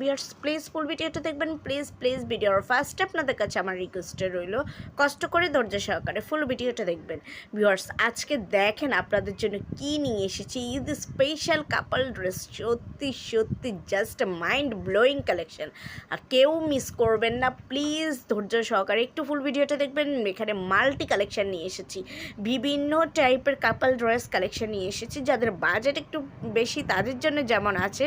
viewers please full ভিডিওটা দেখবেন please please ভিডিওর ফার্স্ট আপনাদের কাছে আমার রিকোয়েস্টে রইল, কষ্ট করে ধৈর্য সহকারে ফুল ভিডিওটা দেখবেন। ভিউয়ার্স আজকে দেখেন আপনাদের জন্য কি নিয়ে এসেছি। ঈদ স্পেশাল কাপল ড্রেস সত্যি সত্যি জাস্ট মাইন্ড ব্লোয়িং কালেকশন আর কেউ মিস করবেন না প্লিজ ধৈর্য সহকারে একটু ফুল ভিডিওটা দেখবেন। এখানে মাল্টি কালেকশন নিয়ে এসেছি। বিভিন্ন টাইপের কাপল ড্রেস কালেকশন নিয়ে এসেছি। যাদের বাজেট একটু বেশি, তাদের জন্য যেমন আছে,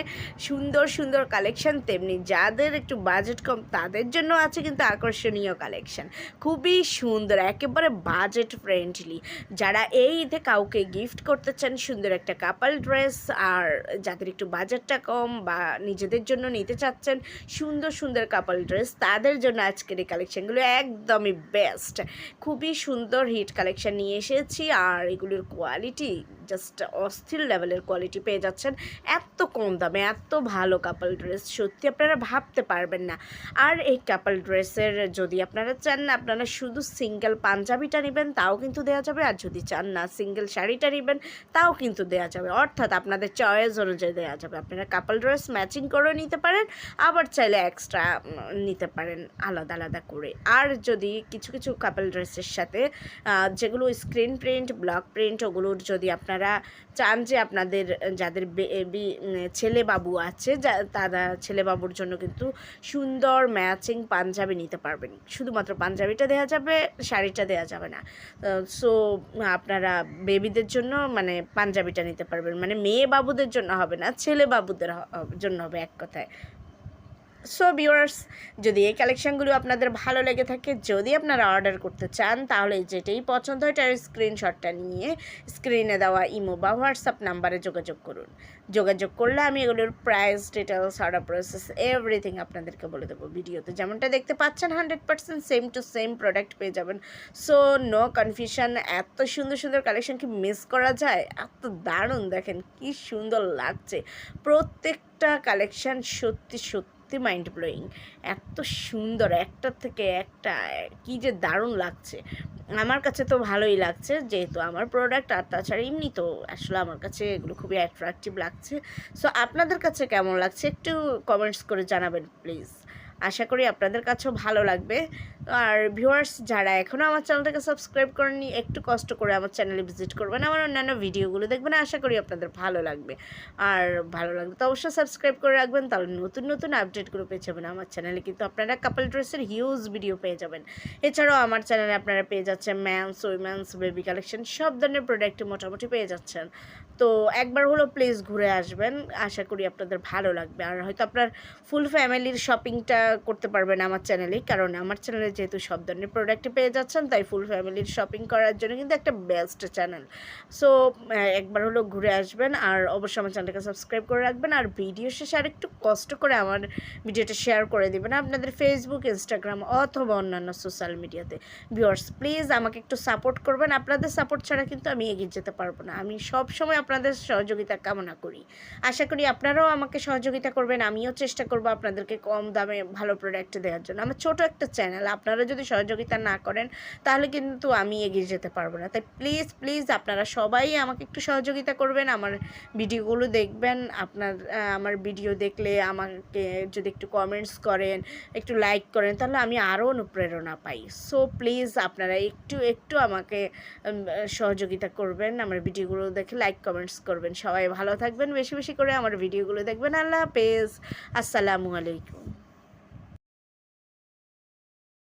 সুন্দর সুন্দর কালেকশন তেমনি যাদের একটু বাজেট কম, তাদের জন্য আছে কিন্তু আকর্ষণীয় কালেকশন খুবই সুন্দর, একেবারে বাজেট ফ্রেন্ডলি যারা এই ঈদে কাউকে গিফট করতে চান, সুন্দর একটা কাপাল ড্রেস আর যাদের একটু বাজেটটা কম বা নিজেদের জন্য নিতে চাচ্ছেন, সুন্দর সুন্দর কাপাল ড্রেস তাদের জন্য আজকের এই কালেকশনগুলো একদমই বেস্ট খুবই সুন্দর হিট কালেকশন নিয়ে এসেছি আর এগুলোর কোয়ালিটি জাস্ট অস্থির লেভেলের কোয়ালিটি পেয়ে যাচ্ছেন। এত কম দামে, এত ভালো কাপল ড্রেস সত্যি আপনারা ভাবতে পারবেন না। আর এই কাপল ড্রেসের যদি আপনারা চান না, আপনারা শুধু সিঙ্গেল পাঞ্জাবিটা নেবেন, তাও কিন্তু দেওয়া যাবে। আর যদি চান না সিঙ্গেল শাড়িটা নেবেন, তাও কিন্তু দেওয়া যাবে। অর্থাৎ আপনাদের চয়েস অনুযায়ী দেওয়া যাবে। আপনারা কাপল ড্রেস ম্যাচিং করেও নিতে পারেন, আবার চাইলে এক্সট্রা নিতে পারেন আলাদা আলাদা করে। আর যদি কিছু কিছু কাপল ড্রেসের সাথে যেগুলো স্ক্রিন প্রিন্ট ব্লক প্রিন্ট ওগুলোর যদি আপনারা চান যে আপনাদের, যাদের বেবি ছেলে বাবু আছে, যা, তারা ছেলে বাবুর জন্য কিন্তু সুন্দর ম্যাচিং পাঞ্জাবি নিতে পারবেন। শুধুমাত্র পাঞ্জাবিটা দেওয়া যাবে, শাড়িটা দেওয়া যাবে না। সো আপনারা বেবিদের জন্য মানে পাঞ্জাবিটা নিতে পারবেন। মানে মেয়ে বাবুদের জন্য হবে না, ছেলে বাবুদের জন্য হবে এক কথায়। সো ভিউয়ার্স যদি এই কালেকশনগুলো আপনাদের ভালো লেগে থাকে, যদি আপনারা অর্ডার করতে চান, তাহলে যেটাই পছন্দ হয়, তার স্ক্রিনশটটা নিয়ে স্ক্রিনে দেওয়া ইমো বা হোয়াটসঅ্যাপ নাম্বারে যোগাযোগ করুন। যোগাযোগ করলে আমি এগুলোর price details order process everything আপনাদেরকে বলে দেবো ভিডিওতে। যেমনটা দেখতে পাচ্ছেন hundred percent same to same product পেয়ে যাবেন। সো নো কনফিউশন এত সুন্দর সুন্দর কালেকশন কি মিস করা যায়? এত দারুণ, দেখেন কি সুন্দর লাগছে। প্রত্যেকটা কালেকশন সত্যি সত্যি সত্যি মাইন্ড ব্লোয়িং এত সুন্দর একটার থেকে একটা, কি যে দারুণ লাগছে। আমার কাছে তো ভালোই লাগছে, যেহেতু আমার প্রোডাক্ট আর তাছাড়া এমনি তো আসলে আমার কাছে এগুলো খুবই অ্যাট্রাকটিভ লাগছে। সো আপনাদের কাছে কেমন লাগছে? একটু কমেন্টস করে জানাবেন প্লিজ আশা করি আপনাদের কাছেও ভালো লাগবে। আর ভিউয়ার্স যারা এখনও আমার চ্যানেলটাকে সাবস্ক্রাইব করেননি, একটু কষ্ট করে আমার চ্যানেলে ভিজিট করবেন। আমার অন্যান্য ভিডিওগুলো দেখবেন, আশা করি আপনাদের ভালো লাগবে। আর ভালো লাগবে তো অবশ্যই সাবস্ক্রাইব করে রাখবেন, তাহলে নতুন নতুন আপডেটগুলো পেয়ে যাবেন আমার চ্যানেলে। কিন্তু আপনারা কাপল ড্রেসের হিউজ ভিডিও পেয়ে যাবেন। এছাড়াও আমার চ্যানেলে আপনারা পেয়ে যাচ্ছেন ম্যান্স উইমেন্স বেবি কালেকশন সব ধরনের প্রোডাক্ট মোটামুটি পেয়ে যাচ্ছেন। তো একবার হলো প্লিজ ঘুরে আসবেন, আশা করি আপনাদের ভালো লাগবে। আর হয়তো আপনার ফুল ফ্যামিলির শপিংটা করতে পারবেন আমার চ্যানেলে কারণ আমার চ্যানেলে যেহেতু সব ধরনের প্রোডাক্ট পেয়ে যাচ্ছেন, তাই ফুল ফ্যামিলির শপিং করার জন্য কিন্তু একটা বেস্ট চ্যানেল সো একবার হলো ঘুরে আসবেন আর অবশ্যই আমার চ্যানেলটাকে সাবস্ক্রাইব করে রাখবেন আর ভিডিও শেষে আর একটু কষ্ট করে আমার ভিডিওটা শেয়ার করে দেবেন। আপনাদের ফেসবুক ইনস্টাগ্রাম অথবা অন্যান্য সোশ্যাল মিডিয়াতে ভিউয়ার্স প্লিজ আমাকে একটু সাপোর্ট করবেন। আপনাদের সাপোর্ট ছাড়া কিন্তু আমি এগিয়ে যেতে পারব না। আমি সব সময় আপনাদের সহযোগিতা কামনা করি। আশা করি আপনারাও আমাকে সহযোগিতা করবেন। আমিও চেষ্টা করব আপনাদেরকে কম দামে ভালো প্রোডাক্ট দেওয়ার জন্য। আমার ছোট একটা চ্যানেল আপনারা যদি সহযোগিতা না করেন, তাহলে কিন্তু আমি এগিয়ে যেতে পারব না। তাই প্লিজ প্লিজ আপনারা সবাই আমাকে একটু সহযোগিতা করবেন, আমার ভিডিওগুলো দেখবেন, আপনার আমার ভিডিও দেখলে আমাকে যদি একটু কমেন্টস করেন, একটু লাইক করেন, তাহলে আমি আরও অনুপ্রেরণা পাই। সো প্লিজ আপনারা একটু একটু আমাকে সহযোগিতা করবেন, আমার ভিডিওগুলো দেখে লাইক কমেন্টস করবেন। সবাই ভালো থাকবেন, বেশি বেশি করে আমার ভিডিওগুলো দেখবেন। আল্লাহ হাফেজ। আসসালামু আলাইকুম।